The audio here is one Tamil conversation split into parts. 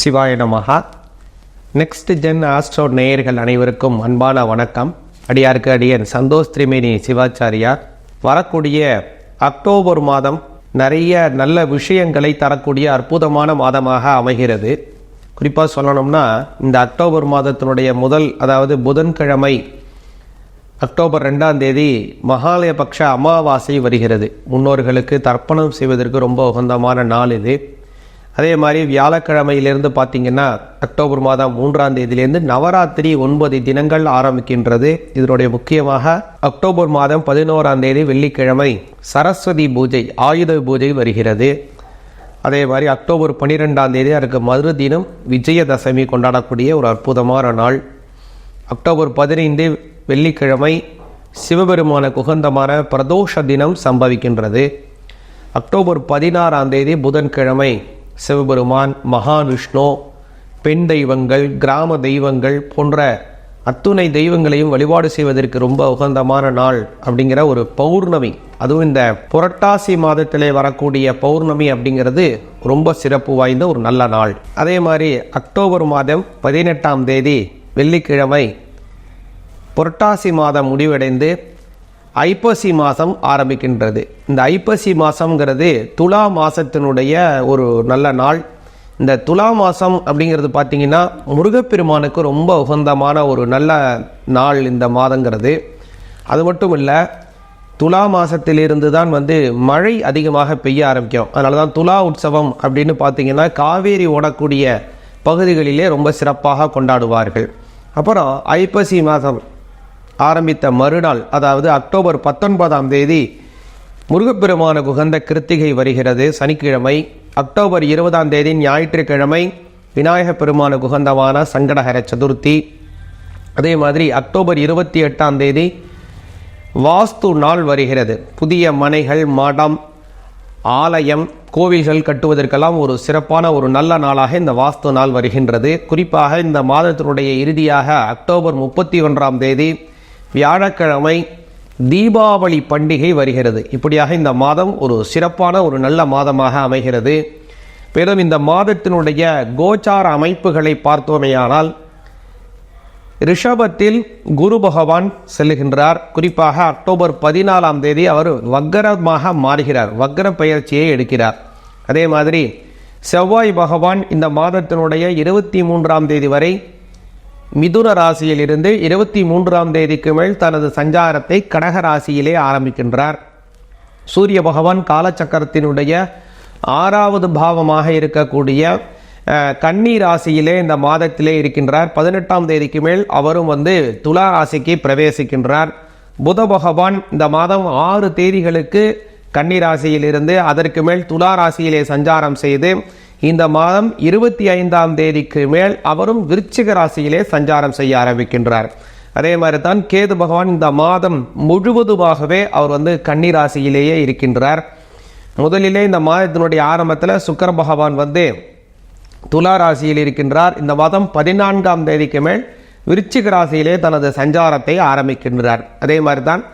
சிவாய நமஹா. நெக்ஸ்ட் ஜென் ஆஸ்ட்ரோ நேயர்கள் அனைவருக்கும் அன்பான வணக்கம். அடியாருக்கு அடியன் சந்தோஷ் திரிமேனி சிவாச்சாரியார் வரக்கூடிய அக்டோபர் மாதம் நிறைய நல்ல விஷயங்களை தரக்கூடிய அற்புதமான மாதமாக அமைகிறது. குறிப்பாக சொல்லணும்னா இந்த அக்டோபர் மாதத்தினுடைய முதல் அதாவது புதன்கிழமை அக்டோபர் ரெண்டாம் தேதி மகாலயபக்ஷ அமாவாசை வருகிறது. முன்னோர்களுக்கு தர்ப்பணம் செய்வதற்கு ரொம்ப உகந்தமான நாள் இது. அதே மாதிரி வியாழக்கிழமையிலிருந்து பார்த்தீங்கன்னா அக்டோபர் மாதம் மூன்றாம் தேதியிலேருந்து நவராத்திரி ஒன்பது தினங்கள் ஆரம்பிக்கின்றது. இதனுடைய முக்கியமாக அக்டோபர் மாதம் பதினோராம் தேதி வெள்ளிக்கிழமை சரஸ்வதி பூஜை ஆயுத பூஜை வருகிறது. அதே மாதிரி அக்டோபர் பன்னிரெண்டாம் தேதி அதற்கு மறு தினம் விஜயதசமி கொண்டாடக்கூடிய ஒரு அற்புதமான நாள். அக்டோபர் பதினைந்து வெள்ளிக்கிழமை சிவபெருமான குகந்தமான பிரதோஷ தினம் சம்பவிக்கின்றது. அக்டோபர் பதினாறாம் தேதி புதன்கிழமை சிவபெருமான் மகாவிஷ்ணு பெண் தெய்வங்கள் கிராம தெய்வங்கள் போன்ற அத்துணை தெய்வங்களையும் வழிபாடு செய்வதற்கு ரொம்ப உகந்தமான நாள் அப்படிங்கிற ஒரு பௌர்ணமி. அதுவும் இந்த புரட்டாசி மாதத்திலே வரக்கூடிய பௌர்ணமி அப்படிங்கிறது ரொம்ப சிறப்பு வாய்ந்த ஒரு நல்ல நாள். அதே மாதிரி அக்டோபர் மாதம் பதினெட்டாம் தேதி வெள்ளிக்கிழமை புரட்டாசி மாதம் முடிவடைந்து ஐப்பசி மாதம் ஆரம்பிக்கின்றது. இந்த ஐப்பசி மாதம்ங்கிறது துலா மாதத்தினுடைய ஒரு நல்ல நாள். இந்த துலா மாதம் அப்படிங்கிறது பார்த்திங்கன்னா முருகப்பெருமானுக்கு ரொம்ப உகந்தமான ஒரு நல்ல நாள் இந்த மாதங்கிறது. அது மட்டும் இல்லை துலா மாதத்திலிருந்து தான் வந்து மழை அதிகமாக பெய்ய ஆரம்பிக்கும். அதனால தான் துலா உற்சவம் அப்படின்னு பார்த்தீங்கன்னா காவேரி ஓடக்கூடிய பகுதிகளிலே ரொம்ப சிறப்பாக கொண்டாடுவார்கள். அப்புறம் ஐப்பசி மாதம் ஆரம்பித்த மறுநாள் அதாவது அக்டோபர் பத்தொன்பதாம் தேதி முருகப்பெருமான குகந்த கிருத்திகை வருகிறது. சனிக்கிழமை அக்டோபர் இருபதாம் தேதி ஞாயிற்றுக்கிழமை விநாயகப் பெருமானுக்கு குகந்தமான சங்கடஹர சதுர்த்தி. அதே மாதிரி அக்டோபர் இருபத்தி எட்டாம் தேதி வாஸ்து நாள் வருகிறது. புதிய மனைகள் மடம் ஆலயம் கோவில்கள் கட்டுவதற்கெல்லாம் ஒரு சிறப்பான ஒரு நல்ல நாளாக இந்த வாஸ்து நாள் வருகின்றது. குறிப்பாக இந்த மாதத்தினுடைய இறுதியாக அக்டோபர் முப்பத்தி ஒன்றாம் தேதி வியாழக்கிழமை தீபாவளி பண்டிகை வருகிறது. இப்படியாக இந்த மாதம் ஒரு சிறப்பான ஒரு நல்ல மாதமாக அமைகிறது. மேலும் இந்த மாதத்தினுடைய கோச்சார அமைப்புகளை பார்த்தோமேயானால் ரிஷபத்தில் குரு பகவான் செல்லுகின்றார் குறிப்பாக அக்டோபர் பதினாலாம் தேதி அவர் வக்கரமாக மாறுகிறார். வக்கர பயிற்சியை எடுக்கிறார். அதே மாதிரி செவ்வாய் பகவான் இந்த மாதத்தினுடைய இருபத்தி மூன்றாம் தேதி வரை மிதுன ராசியில் இருந்து இருபத்தி மூன்றாம் தேதிக்கு மேல் தனது சஞ்சாரத்தை கடக ராசியிலே ஆரம்பிக்கின்றார். சூரிய பகவான் காலச்சக்கரத்தினுடைய ஆறாவது பாவமாக இருக்கக்கூடிய கன்னி ராசியிலே இந்த மாதத்திலே இருக்கின்றார். பதினெட்டாம் தேதிக்கு மேல் அவரும் வந்து துலா ராசிக்கு பிரவேசிக்கின்றார். புத பகவான் இந்த மாதம் ஆறு தேதிகளுக்கு கன்னி ராசியிலிருந்து அதற்கு மேல் துலா ராசியிலே சஞ்சாரம் செய்து இந்த மாதம் இருபத்தி ஐந்தாம் தேதிக்கு மேல் அவரும் விருச்சிக ராசியிலே சஞ்சாரம் செய்ய ஆரம்பிக்கின்றார். அதே மாதிரி தான் கேது பகவான் இந்த மாதம் முழுவதுமாகவே அவர் வந்து கன்னிராசியிலேயே இருக்கின்றார். முதலிலே இந்த மாதத்தினுடைய ஆரம்பத்தில் சுக்கர பகவான் வந்து துலா ராசியில் இருக்கின்றார். இந்த மாதம் பதினான்காம் தேதிக்கு மேல் விருச்சிக ராசியிலே தனது சஞ்சாரத்தை ஆரம்பிக்கின்றார். அதே மாதிரி தான்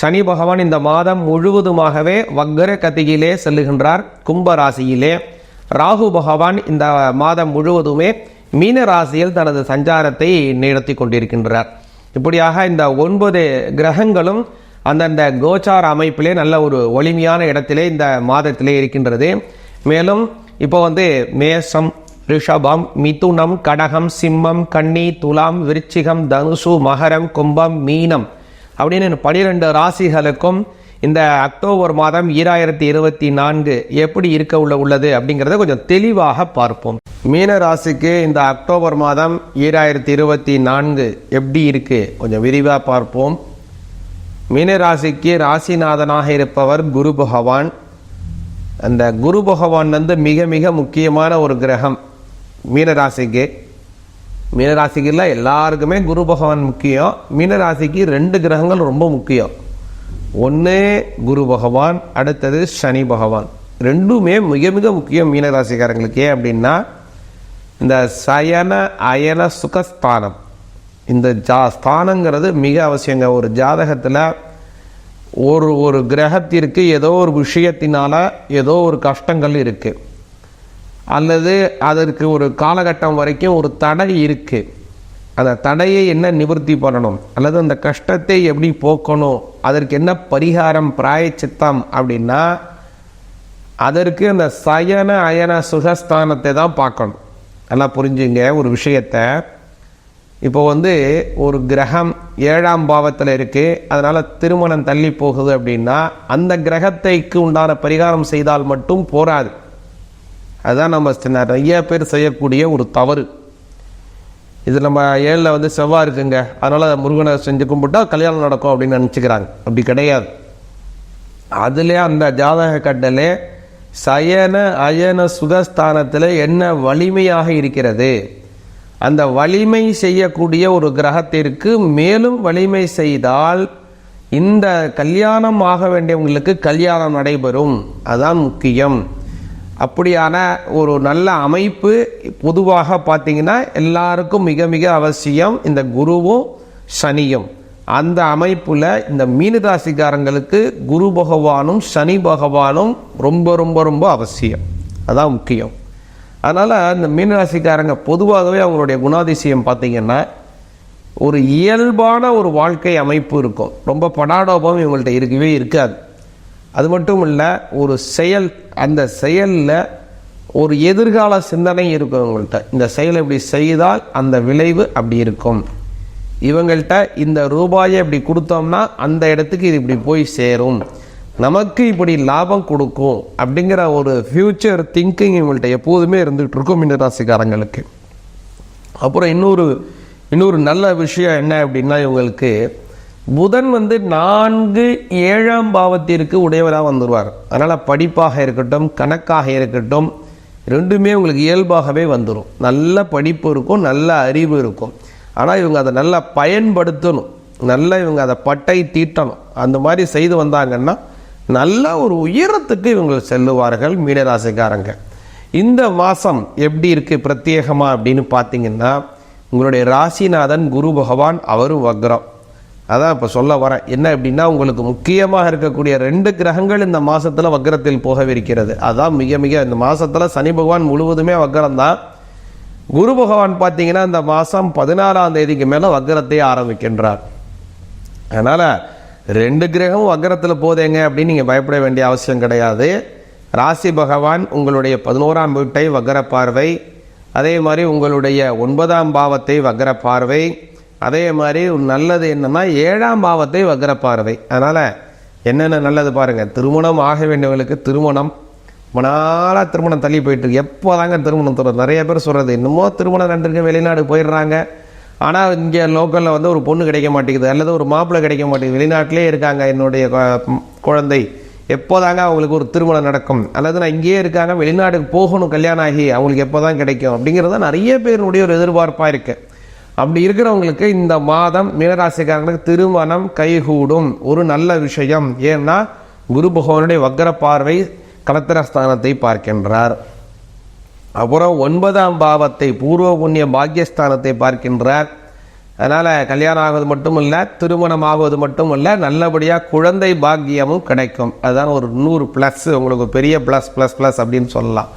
சனி பகவான் இந்த மாதம் முழுவதுமாகவே வக்கர கதியிலே செல்லுகின்றார். கும்ப ராசியிலே. ராகு பகவான் இந்த மாதம் முழுவதுமே மீன ராசியில் தனது சஞ்சாரத்தை நடத்தி கொண்டிருக்கின்றார். இப்படியாக இந்த ஒன்பது கிரகங்களும் அந்தந்த கோச்சார அமைப்பிலே நல்ல ஒரு ஒளிமையான இடத்திலே இந்த மாதத்திலே இருக்கின்றது. மேலும் இப்போ வந்து மேஷம் ரிஷபம் மிதுனம் கடகம் சிம்மம் கன்னி துலாம் விருச்சிகம் தனுசு மகரம் கும்பம் மீனம் அப்படின்னு பனிரெண்டு ராசிகளுக்கும் இந்த அக்டோபர் மாதம் ஈராயிரத்தி இருபத்தி நான்கு எப்படி இருக்க உள்ள உள்ளது அப்படிங்கிறத கொஞ்சம் தெளிவாக பார்ப்போம். மீன ராசிக்கு இந்த அக்டோபர் மாதம் ஈராயிரத்தி இருபத்தி நான்கு எப்படி இருக்கு? கொஞ்சம் விரிவாக பார்ப்போம். மீன ராசிக்கு ராசிநாதனாக இருப்பவர் குரு பகவான். அந்த குரு பகவான் வந்து மிக மிக முக்கியமான ஒரு கிரகம் மீனராசிக்கு மீனராசிக்கு இல்லை எல்லாருக்குமே குரு பகவான் முக்கியம். மீனராசிக்கு ரெண்டு கிரகங்கள் ரொம்ப முக்கியம். ஒன்று குரு பகவான் அடுத்தது சனி பகவான். ரெண்டுமே மிக மிக முக்கியம் மீனராசிக்காரங்களுக்கு. ஏன் அப்படின்னா இந்த சயன அயன சுகஸ்தானம். இந்த ஜா ஸ்தானங்கிறது மிக அவசியங்க. ஒரு ஜாதகத்தில் ஒரு ஒரு கிரகத்திற்கு ஏதோ ஒரு விஷயத்தினால் ஏதோ ஒரு கஷ்டங்கள் இருக்குது அல்லது அதற்கு ஒரு காலகட்டம் வரைக்கும் ஒரு தடை இருக்குது அந்த தடையை என்ன நிவர்த்தி பண்ணணும்? அல்லது அந்த கஷ்டத்தை எப்படி போக்கணும்? அதற்கு என்ன பரிகாரம் பிராயச்சித்தம் அப்படின்னா அதற்கு அந்த சயன அயன சுகஸ்தானத்தை தான் பார்க்கணும். நல்லா புரிஞ்சுங்க ஒரு விஷயத்த. இப்போ வந்து ஒரு கிரகம் ஏழாம் பாவத்தில் இருக்குது அதனால் திருமணம் தள்ளி போகுது அப்படின்னா அந்த கிரகத்தைக்கு உண்டான பரிகாரம் செய்தால் மட்டும் போராது. அதுதான் நம்ம சின்ன- நிறைய பேர் செய்யக்கூடிய ஒரு தவறு. இது நம்ம ஏழில் வந்து செவ்வாய் இருக்குங்க. அதனால முருகனை செஞ்சு கும்பிட்டா கல்யாணம் நடக்கும் அப்படின்னு நினச்சிக்கிறாங்க. அப்படி கிடையாது. அதிலே அந்த ஜாதக கட்டலே சயன அயன சுகஸ்தானத்தில் என்ன வலிமையாக இருக்கிறது? அந்த வலிமை செய்யக்கூடிய ஒரு கிரகத்திற்கு மேலும் வலிமை செய்தால் இந்த கல்யாணம் ஆக வேண்டியவங்களுக்கு கல்யாணம் நடைபெறும். அதுதான் முக்கியம். அப்படியான ஒரு நல்ல அமைப்பு பொதுவாக பார்த்தீங்கன்னா எல்லாருக்கும் மிக மிக அவசியம் இந்த குருவும் சனியும். அந்த அமைப்பில் இந்த மீனராசிக்காரங்களுக்கு குரு பகவானும் சனி பகவானும் ரொம்ப ரொம்ப ரொம்ப அவசியம். அதான் முக்கியம். அதனால் இந்த மீனராசிக்காரங்க பொதுவாகவே அவங்களுடைய குணாதிசயம் பார்த்தீங்கன்னா ஒரு இயல்பான ஒரு வாழ்க்கை அமைப்பு இருக்கும். ரொம்ப படாடோபம் இவங்கள்ட்ட இருக்கவே இருக்காது. அது மட்டும் இல்லை ஒரு செயல் அந்த செயலில் ஒரு எதிர்கால சிந்தனை இருக்கும் இவங்கள்ட்ட இந்த செயலை இப்படி செய்தால் அந்த விளைவு அப்படி இருக்கும். இவங்கள்ட்ட இந்த ரூபாயை இப்படி கொடுத்தோம்னா அந்த இடத்துக்கு இது இப்படி போய் சேரும். நமக்கு இப்படி லாபம் கொடுக்கும் அப்படிங்கிற ஒரு ஃப்யூச்சர் திங்கிங் இவங்கள்ட்ட எப்போதுமே இருந்துகிட்டு இருக்கும் மீனராசிக்காரங்களுக்கு அப்புறம் இன்னொரு இன்னொரு நல்ல விஷயம் என்ன அப்படின்னா இவங்களுக்கு புதன் வந்து நான்கு ஏழாம் பாவத்திற்கு உடையவராக வந்துடுவார் அதனால் படிப்பாக இருக்கட்டும் கணக்காக இருக்கட்டும் ரெண்டுமே உங்களுக்கு இயல்பாகவே வந்துடும் நல்ல படிப்பு இருக்கும் நல்ல அறிவு இருக்கும். ஆனால் இவங்க அதை நல்லா பயன்படுத்தணும். நல்லா இவங்க அதை பட்டை தீட்டணும். அந்த மாதிரி செய்து வந்தாங்கன்னா நல்ல ஒரு உயரத்துக்கு இவங்க செல்லுவார்கள் மீனராசிக்காரங்க. இந்த மாதம் எப்படி இருக்குது பிரத்யேகமாக அப்படின்னு பார்த்தீங்கன்னா உங்களுடைய ராசிநாதன் குரு பகவான் அவரும் வக்ரம். அதான் இப்போ சொல்ல வரேன். என்ன அப்படின்னா உங்களுக்கு முக்கியமாக இருக்கக்கூடிய ரெண்டு கிரகங்கள் இந்த மாதத்தில் வக்கரத்தில் போகவிருக்கிறது. அதான் மிக மிக இந்த மாதத்தில் சனி பகவான் முழுவதுமே வக்ரம் தான். குரு பகவான் பார்த்தீங்கன்னா இந்த மாதம் பதினாறாம் தேதிக்கு மேலே வக்கரத்தை ஆரம்பிக்கின்றார். அதனால் ரெண்டு கிரகம் வக்கரத்தில் போதேங்க அப்படின்னு நீங்கள் பயப்பட வேண்டிய அவசியம் கிடையாது. ராசி பகவான் உங்களுடைய பதினோராம் வீட்டை வக்கர பார்வை. அதே மாதிரி உங்களுடைய ஒன்பதாம் பாவத்தை வக்கர பார்வை. அதே மாதிரி ஒரு நல்லது என்னென்னா ஏழாம் பாவத்தை வக்ர பார்வை அதனால் என்னென்ன நல்லது பாருங்கள் திருமணம் ஆக வேண்டியவங்களுக்கு திருமணம். ரொம்ப நாளாக திருமணம் தள்ளி போயிட்டுருக்கு எப்போ எப்போதாங்க திருமணம் தரும் நிறைய பேர் சொல்கிறது இன்னமோ திருமணம் ரெண்டுருக்கு வெளிநாடு போயிடுறாங்க. ஆனால் இங்கே லோக்கலில் வந்து ஒரு பொண்ணு கிடைக்க மாட்டேங்குது. அல்லது ஒரு மாப்பிள்ளை கிடைக்க மாட்டேங்குது. வெளிநாட்டிலே இருக்காங்க என்னுடைய குழந்தை. எப்போதாங்க அவங்களுக்கு ஒரு திருமணம் நடக்கும்? அல்லது நான் இங்கேயே இருக்காங்க வெளிநாட்டுக்கு போகணும் கல்யாணம் ஆகி அவங்களுக்கு எப்போதான் கிடைக்கும்? அப்படிங்கிறது தான் நிறைய பேருடைய ஒரு எதிர்பார்ப்பாக இருக்குது அப்படி இருக்கிறவங்களுக்கு இந்த மாதம் மீனராசிக்காரங்களுக்கு திருமணம் கைகூடும். ஒரு நல்ல விஷயம். ஏன்னா குரு பகவானுடைய வக்கர பார்வை கலத்திரஸ்தானத்தை பார்க்கின்றார். அப்புறம் ஒன்பதாம் பாவத்தை பூர்வ புண்ணிய பாக்கியஸ்தானத்தை பார்க்கின்றார். அதனால் கல்யாணம் ஆகுவது மட்டும் இல்லை திருமணம் ஆகுவது மட்டும் இல்லை நல்லபடியாக குழந்தை பாக்கியமும் கிடைக்கும். அதுதான் ஒரு நூறு ப்ளஸ் உங்களுக்கு பெரிய ப்ளஸ் ப்ளஸ் ப்ளஸ் அப்படின்னு சொல்லலாம்.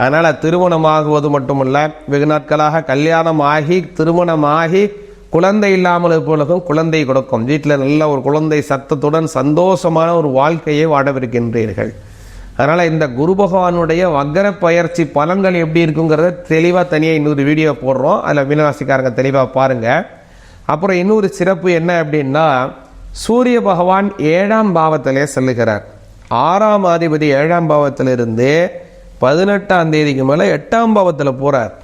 அதனால் திருமணம் ஆகுவது மட்டும் இல்லை வெகு நாட்களாக கல்யாணம் ஆகி திருமணம் ஆகி குழந்தை இல்லாமல் இருப்பவர்களுக்கும் குழந்தை கொடுக்கும். வீட்டில் நல்ல ஒரு குழந்தை சத்தத்துடன் சந்தோஷமான ஒரு வாழ்க்கையை வாடவிருக்கின்றீர்கள். அதனால் இந்த குரு பகவானுடைய வக்கர பயிற்சி பலன்கள் எப்படி இருக்குங்கிறத தெளிவாக தனியாக இன்னொரு வீடியோ போடுறோம். அதில் மீனராசிக்காரங்க தெளிவாக பாருங்கள் அப்புறம் இன்னொரு சிறப்பு என்ன அப்படின்னா சூரிய பகவான் ஏழாம் பாவத்திலே செல்லுகிறார். ஆறாம் அதிபதி ஏழாம் பாவத்திலிருந்து பதினெட்டாம் தேதிக்கு மேலே எட்டாம் பாவத்தில் போகிறார்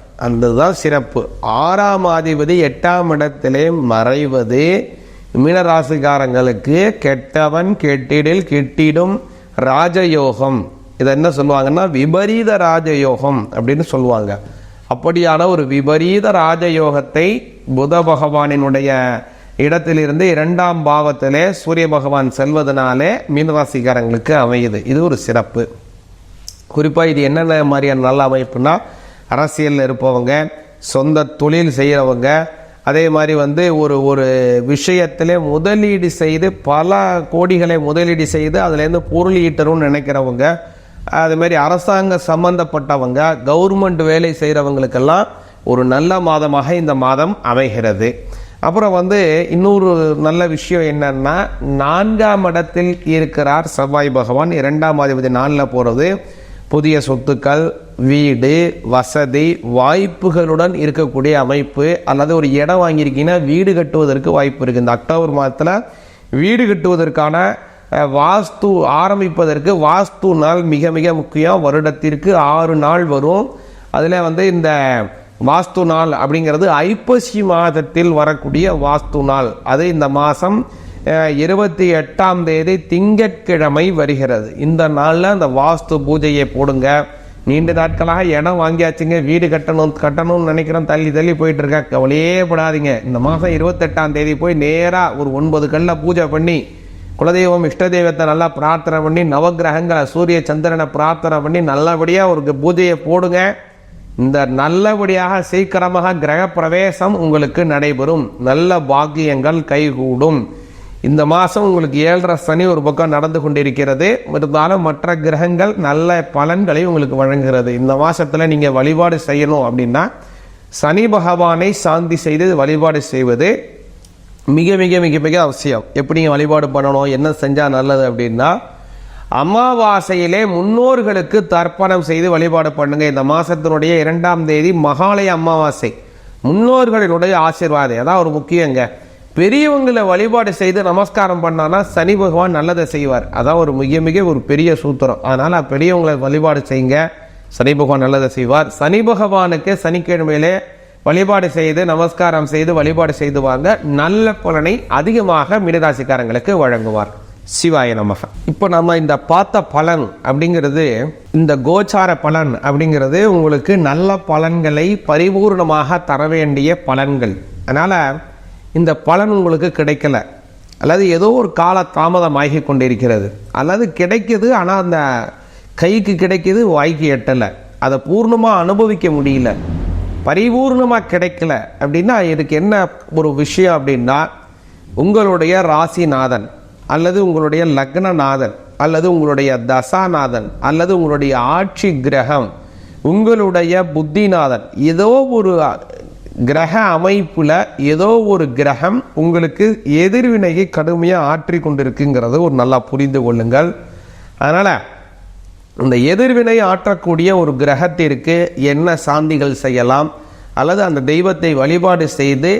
தான் சிறப்பு. ஆறாம் அதிபதி எட்டாம் இடத்திலே மறைவது மீனராசிக்காரங்களுக்கு கெட்டவன் கெட்டிடில் கெட்டிடும் ராஜயோகம். இதை என்ன சொல்லுவாங்கன்னா விபரீத ராஜயோகம் அப்படின்னு சொல்லுவாங்க. அப்படியான ஒரு விபரீத ராஜயோகத்தை புத பகவானினுடைய இடத்திலிருந்து இரண்டாம் பாவத்திலே சூரிய பகவான் செல்வதனாலே மீனராசிக்காரங்களுக்கு அமையுது. இது ஒரு சிறப்பு. குறிப்பாக இது என்னென்ன மாதிரியான நல்ல அமைப்புனா அரசியலில் இருப்பவங்க சொந்த தொழில் செய்கிறவங்க அதே மாதிரி வந்து ஒரு ஒரு விஷயத்தில் முதலீடு செய்து பல கோடிகளை முதலீடு செய்து அதுலேருந்து பொருள் ஈட்டணும்னு நினைக்கிறவங்க அதுமாரி அரசாங்க சம்பந்தப்பட்டவங்க கவர்மெண்ட் வேலை செய்கிறவங்களுக்கெல்லாம் ஒரு நல்ல மாதமாக இந்த மாதம் அமைகிறது. அப்புறம் வந்து இன்னொரு நல்ல விஷயம் என்னன்னா நான்காம் இடத்தில் இருக்கிறார் செவ்வாய் பகவான் இரண்டாம் அதிபதி நாளில் போகிறது புதிய சொத்துக்கள் வீடு வசதி வாய்ப்புகளுடன் இருக்கக்கூடிய அமைப்பு அல்லது ஒரு இடம் வாங்கியிருக்கீங்கன்னா வீடு கட்டுவதற்கு வாய்ப்பு இருக்குது இந்த அக்டோபர் மாதத்தில் வீடு கட்டுவதற்கான வாஸ்து ஆரம்பிப்பதற்கு வாஸ்து நாள் மிக மிக முக்கியம். வருடத்திற்கு ஆறு நாள் வரும். அதில் வந்து இந்த வாஸ்து நாள் அப்படிங்கிறது ஐப்பசி மாதத்தில் வரக்கூடிய வாஸ்து நாள். அது இந்த மாதம் இருபத்தி எட்டாம் தேதி திங்கட்கிழமை வருகிறது. இந்த நாளில் அந்த வாஸ்து பூஜையை போடுங்க. நீண்ட நாட்களாக இடம் வாங்கியாச்சுங்க. வீடு கட்டணும் கட்டணும்னு நினைக்கிறோம் தள்ளி தள்ளி போயிட்டு இருக்க கவலையே படாதீங்க. இந்த மாதம் இருபத்தெட்டாம் தேதி போய் நேராக ஒரு ஒன்பது கல்ல பூஜை பண்ணி குலதெய்வம் இஷ்ட தெய்வத்தை நல்லா பிரார்த்தனை பண்ணி நவக்கிரகங்களை சூரிய சந்திரனை பிரார்த்தனை பண்ணி நல்லபடியாக ஒரு பூஜையை போடுங்க. இந்த நல்லபடியாக சீக்கிரமாக கிரக பிரவேசம் உங்களுக்கு நடைபெறும். நல்ல பாக்கியங்கள் கைகூடும். இந்த மாதம் உங்களுக்கு ஏழரை சனி ஒரு பக்கம் நடந்து கொண்டிருக்கிறது. இருந்தாலும் மற்ற கிரகங்கள் நல்ல பலன்களை உங்களுக்கு வழங்குகிறது. இந்த மாதத்தில் நீங்கள் வழிபாடு செய்யணும் அப்படின்னா சனி பகவானை சாந்தி செய்து வழிபாடு செய்வது மிக மிக மிக மிக அவசியம். எப்படிங்க வழிபாடு பண்ணணும் என்ன செஞ்சால் நல்லது அப்படின்னா அமாவாசையிலே முன்னோர்களுக்கு தர்ப்பணம் செய்து வழிபாடு பண்ணுங்க. இந்த மாதத்தினுடைய இரண்டாம் தேதி மகாலய அமாவாசை. முன்னோர்களினுடைய ஆசீர்வாதம். அதான் ஒரு முக்கியங்க. பெரியவங்களை வழிபாடு செய்து நமஸ்காரம் பண்ணானா சனி பகவான் நல்லதை செய்வார். அதான் ஒரு மிக மிக ஒரு பெரிய சூத்திரம். அதனால் பெரியவங்களை வழிபாடு செய்யுங்க. சனி பகவான் நல்லதை செய்வார். சனி பகவானுக்கு சனிக்கிழமையிலே வழிபாடு செய்து நமஸ்காரம் செய்து வழிபாடு செய்து வாங்க. நல்ல பலனை அதிகமாக மினராசிக்காரங்களுக்கு வழங்குவார். சிவாய நமக. இப்போ நம்ம இந்த பார்த்த பலன் அப்படிங்கிறது இந்த கோச்சார பலன் அப்படிங்கிறது உங்களுக்கு நல்ல பலன்களை பரிபூர்ணமாக தர வேண்டிய பலன்கள். அதனால் இந்த பலன் உங்களுக்கு கிடைக்கல. அல்லது ஏதோ ஒரு கால தாமதமாகி கொண்டிருக்கிறது. அல்லது கிடைக்கிது ஆனால் அந்த கைக்கு கிடைக்கிது வாய்க்கு எட்டலை. அதை பூர்ணமாக அனுபவிக்க முடியல. பரிபூர்ணமாக கிடைக்கல. அப்படின்னா இதுக்கு என்ன ஒரு விஷயம் அப்படின்னா உங்களுடைய ராசிநாதன் அல்லது உங்களுடைய லக்னநாதன் அல்லது உங்களுடைய தசாநாதன் அல்லது உங்களுடைய ஆட்சி கிரகம் உங்களுடைய புத்திநாதன் ஏதோ ஒரு கிரக அமைப்பில் ஏதோ ஒரு கிரகம் உங்களுக்கு எதிர்வினையை கடுமையாக ஆற்றி கொண்டிருக்குங்கிறத ஒரு நல்லா புரிந்து கொள்ளுங்கள். அதனால் இந்த எதிர்வினை ஆற்றக்கூடிய ஒரு கிரகத்திற்கு என்ன சாந்திகள் செய்யலாம்? அல்லது அந்த தெய்வத்தை வழிபாடு செய்து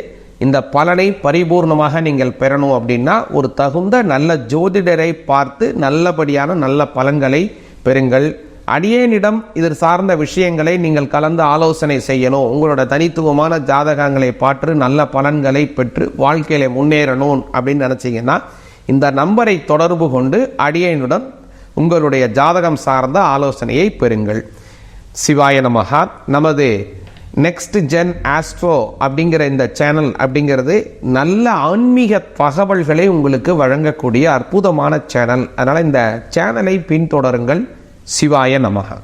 இந்த பலனை பரிபூர்ணமாக நீங்கள் பெறணும் அப்படின்னா ஒரு தகுந்த நல்ல ஜோதிடரை பார்த்து நல்லபடியான நல்ல பலன்களை பெறுங்கள். அடியேனிடம் இது சார்ந்த விஷயங்களை நீங்கள் கலந்து ஆலோசனை செய்யணும். உங்களோட தனித்துவமான ஜாதகங்களை பார்த்து நல்ல பலன்களை பெற்று வாழ்க்கையில முன்னேறணும் அப்படின்னு நினைச்சீங்கன்னா இந்த நம்பரை தொடர்பு கொண்டு அடியேனுடன் உங்களுடைய ஜாதகம் சார்ந்த ஆலோசனையை பெறுங்கள். சிவாய நமகா நமது நெக்ஸ்ட் ஜென் ஆஸ்ட்ரோ அப்படிங்கிற இந்த சேனல் அப்படிங்கிறது நல்ல ஆன்மீக தகவல்களை உங்களுக்கு வழங்கக்கூடிய அற்புதமான சேனல் அதனால் இந்த சேனலை பின்தொடருங்கள். சிவாய நமகா